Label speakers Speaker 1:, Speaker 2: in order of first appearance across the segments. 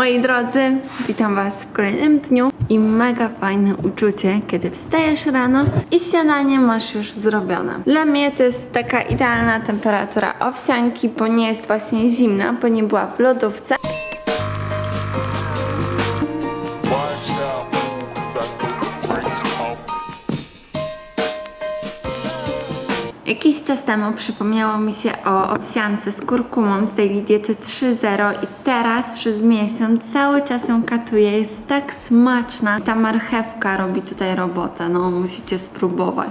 Speaker 1: drodzy, witam Was w kolejnym dniu i mega fajne uczucie, kiedy wstajesz rano i śniadanie masz już zrobione. Dla mnie to jest taka idealna temperatura owsianki, bo nie jest właśnie zimna, bo nie była w lodówce. Jakiś czas temu przypomniało mi się o owsiance z kurkumą z Daily Diety 3.0 i teraz przez miesiąc cały czas ją katuję. Jest tak smaczna. Ta marchewka robi tutaj robotę, no musicie spróbować.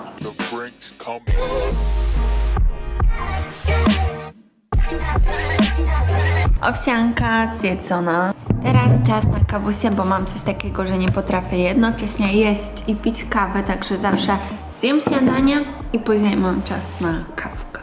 Speaker 1: Owsianka zjedzona. Teraz czas na kawusie, bo mam coś takiego, że nie potrafię jednocześnie jeść i pić kawę, także zawsze zjem śniadanie i później mam czas na kawkę.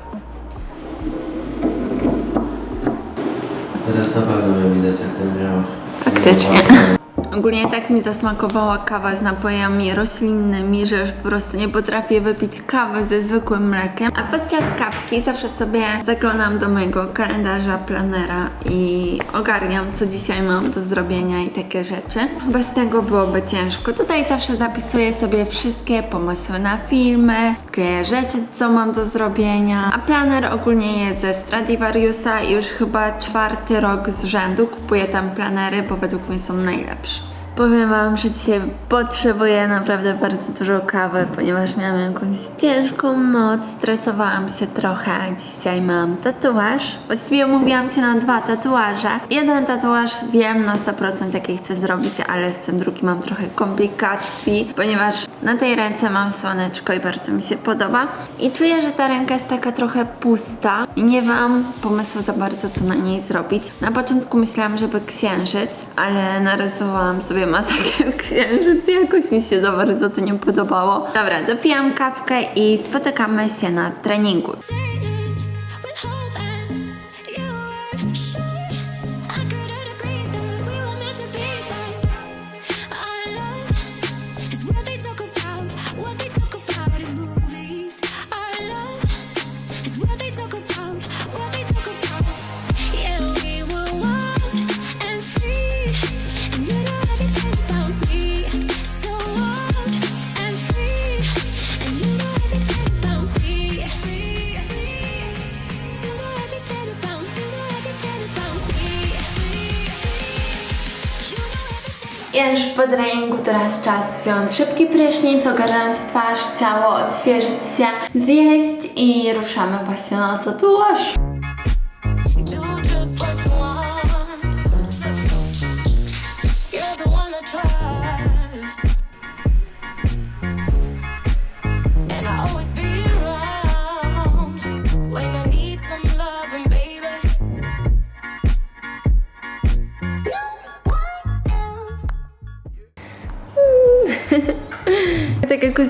Speaker 2: Teraz na pewno widać, jak ten działasz.
Speaker 1: Faktycznie. Ogólnie tak mi zasmakowała kawa z napojami roślinnymi, że już po prostu nie potrafię wypić kawy ze zwykłym mlekiem. A podczas kawki zawsze sobie zaglądam do mojego kalendarza, planera i ogarniam, co dzisiaj mam do zrobienia i takie rzeczy. Bez tego byłoby ciężko. Tutaj zawsze zapisuję sobie wszystkie pomysły na filmy, wszystkie rzeczy, co mam do zrobienia. A planer ogólnie jest ze Stradivariusa i już chyba czwarty rok z rzędu kupuję tam planery, bo według mnie są najlepsze. Powiem Wam, że dzisiaj potrzebuję naprawdę bardzo dużo kawy, ponieważ miałam jakąś ciężką noc, stresowałam się trochę. Dzisiaj mam tatuaż. Właściwie umówiłam się na dwa tatuaże. Jeden tatuaż wiem na 100% jaki chcę zrobić, ale z tym drugim mam trochę komplikacji, ponieważ na tej ręce mam słoneczko i bardzo mi się podoba. I czuję, że ta ręka jest taka trochę pusta i nie mam pomysłu za bardzo, co na niej zrobić. Na początku myślałam, żeby księżyc, ale narysowałam sobie masakrę księżyc i jakoś mi się za bardzo to nie podobało. Dobra, dopijam kawkę i spotykamy się na treningu. Ja już po treningu teraz czas wziąć szybki prysznic, ogarnąć twarz, ciało, odświeżyć się, zjeść i ruszamy właśnie na tatuaż.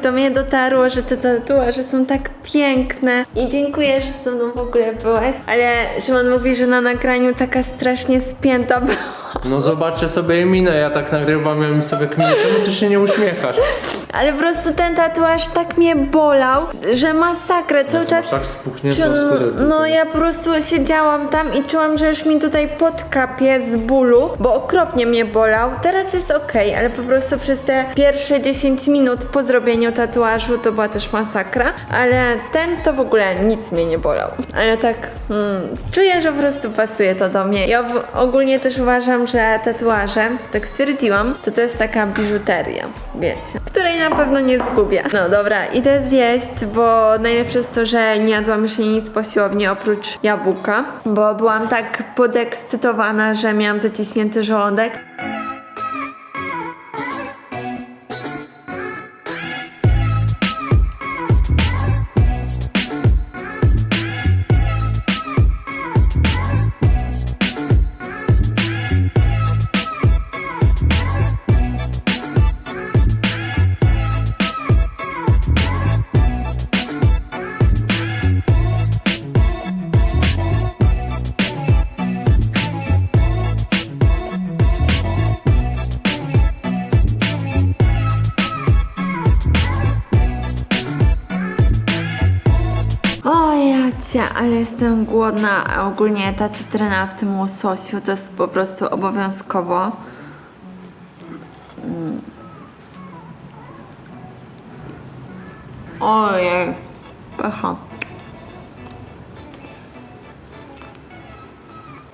Speaker 3: Do
Speaker 1: mnie dotarło, że te tatuaże są tak piękne i dziękuję, że ze mną w ogóle byłeś, ale Szymon mówi, że na nagraniu taka strasznie spięta była.
Speaker 2: No zobaczcie sobie minę, ja tak nagrywam i sobie kminię, czemu ty się nie uśmiechasz?
Speaker 1: Ale po prostu ten tatuaż tak mnie bolał, że masakrę cały czas...
Speaker 2: Tak spuchniętą skórę.
Speaker 1: No ja po prostu siedziałam tam i czułam, że już mi tutaj podkapie z bólu, bo okropnie mnie bolał. Teraz jest okej, ale po prostu przez te pierwsze 10 minut po zrobieniu tatuażu to była też masakra, ale ten to w ogóle nic mnie nie bolał. Ale tak hmm, czuję, że po prostu pasuje to do mnie. Ja ogólnie też uważam, że tatuaże, tak stwierdziłam, to to jest taka biżuteria, wiecie, której na pewno nie zgubię. No dobra, idę zjeść, bo najlepsze jest to, że nie jadłam już nic po siłowni oprócz jabłka, bo byłam tak podekscytowana, że miałam zaciśnięty żołądek. Ale jestem głodna, a ogólnie ta cytryna w tym łososiu to jest po prostu obowiązkowo. Ojej, pycha.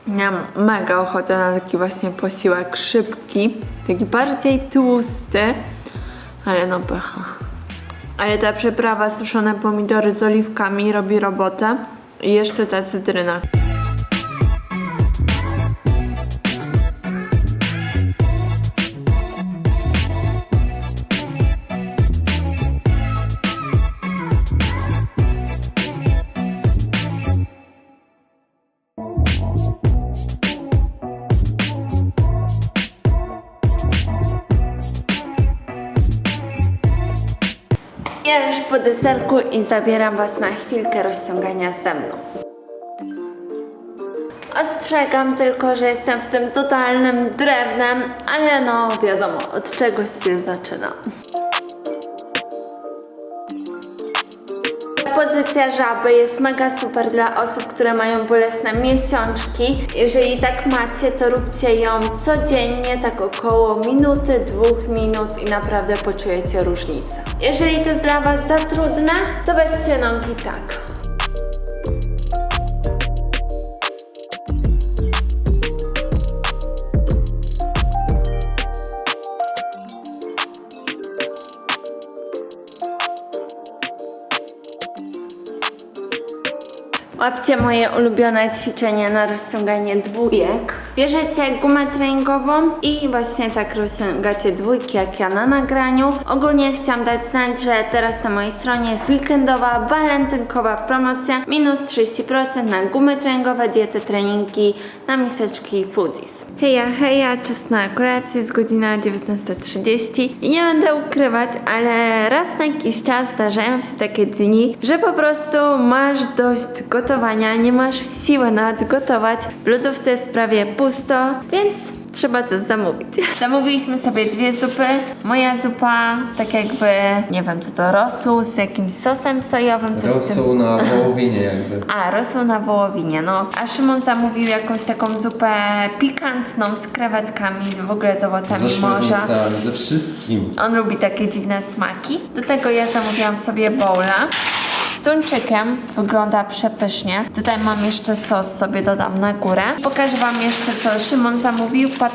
Speaker 1: Miałam mega ochotę na taki właśnie posiłek szybki, taki bardziej tłusty, ale no pycha. Ale ta przyprawa suszone pomidory z oliwkami robi robotę jeszcze ta cytryna. Ja już po deserku i zabieram Was na chwilkę rozciągania ze mną. Ostrzegam tylko, że jestem w tym totalnym drewnem, ale no wiadomo, od czegoś się zaczyna. Pozycja żaby jest mega super dla osób, które mają bolesne miesiączki. Jeżeli tak macie, to róbcie ją codziennie, tak około minuty, dwóch minut i naprawdę poczujecie różnicę. Jeżeli to jest dla Was za trudne, to weźcie nogi tak. Łapcie moje ulubione ćwiczenie na rozciąganie dwójek. Bierzecie gumę treningową i właśnie tak rozciągacie dwójki jak ja na nagraniu. Ogólnie chciałam dać znać, że teraz na mojej stronie jest weekendowa, walentynkowa promocja. Minus 30% na gumy treningowe, diety, treningi, na miseczki foodies. Heja, heja, czas na kolację, jest godzina 19.30 i nie będę ukrywać, ale raz na jakiś czas zdarzają się takie dni, że po prostu masz dość gotowania, nie masz siły nawet gotować. W lodówce jest prawie pusto, więc trzeba coś zamówić. Zamówiliśmy sobie dwie zupy. Moja zupa, tak jakby, nie wiem co to, rosół z jakimś sosem sojowym, coś w tym.
Speaker 2: Rosół na wołowinie jakby.
Speaker 1: A, rosół na wołowinie, no. A Szymon zamówił jakąś taką zupę pikantną z krewetkami, w ogóle z owocami morza.
Speaker 2: ze wszystkim.
Speaker 1: On lubi takie dziwne smaki. Do tego ja zamówiłam sobie bowla. Z tuńczykiem wygląda przepysznie. Tutaj mam jeszcze sos, sobie dodam na górę. Pokażę Wam jeszcze, co Szymon zamówił. Pad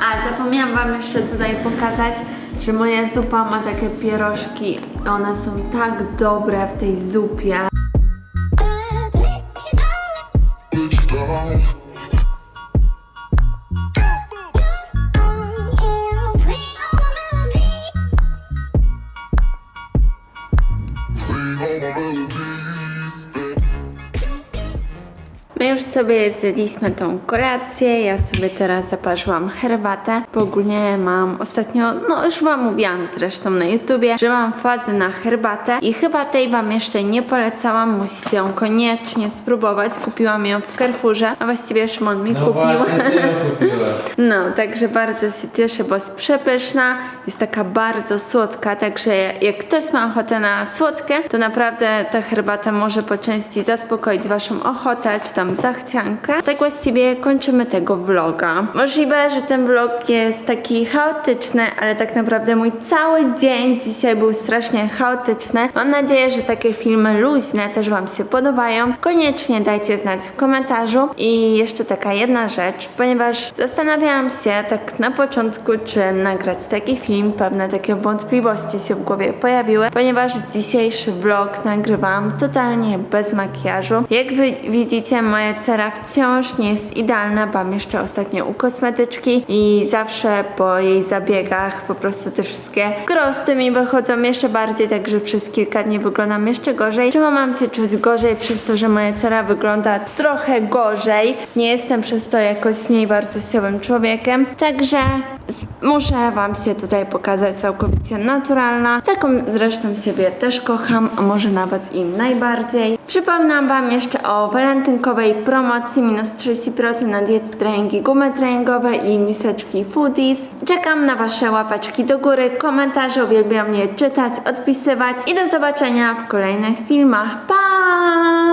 Speaker 1: A, zapomniałam Wam jeszcze tutaj pokazać, że moja zupa ma takie pierożki. One są tak dobre w tej zupie. Sobie zjedliśmy tą kolację, ja sobie teraz zaparzyłam herbatę, bo ogólnie mam ostatnio, no już wam mówiłam zresztą na YouTubie, że mam fazę na herbatę i chyba tej wam jeszcze nie polecałam, musicie ją koniecznie spróbować, kupiłam ją w Carrefourze, a właściwie Szymon mi
Speaker 2: No
Speaker 1: kupił.
Speaker 2: właśnie, ty ją kupiłaś.
Speaker 1: No, także bardzo się cieszę, bo jest przepyszna, jest taka bardzo słodka, także jak ktoś ma ochotę na słodkie, to naprawdę ta herbata może po części zaspokoić waszą ochotę, czy tam zachciankę. Tak właściwie kończymy tego vloga. Możliwe, że ten vlog jest taki chaotyczny, ale tak naprawdę mój cały dzień dzisiaj był strasznie chaotyczny. Mam nadzieję, że takie filmy luźne też wam się podobają. Koniecznie dajcie znać w komentarzu. I jeszcze taka jedna rzecz, ponieważ zastanawiałam się tak na początku, czy nagrać taki film, pewne takie wątpliwości się w głowie pojawiły, ponieważ dzisiejszy vlog nagrywam totalnie bez makijażu. Jak wy widzicie, moja cera wciąż nie jest idealna, mam jeszcze ostatnio u kosmetyczki i zawsze po jej zabiegach po prostu te wszystkie krosty mi wychodzą jeszcze bardziej, także przez kilka dni wyglądam jeszcze gorzej. Czemu mam się czuć gorzej przez to, że moja cera wygląda trochę gorzej? Nie jestem przez to jakoś mniej wartościowym człowiekiem, także muszę wam się tutaj pokazać całkowicie naturalna. Taką zresztą siebie też kocham, a może nawet i najbardziej. Przypominam Wam jeszcze o walentynkowej promocji minus 30% na diety, treningi, gumy treningowe i miseczki foodies. Czekam na Wasze łapeczki do góry, komentarze, uwielbiam je czytać, odpisywać i do zobaczenia w kolejnych filmach. Pa!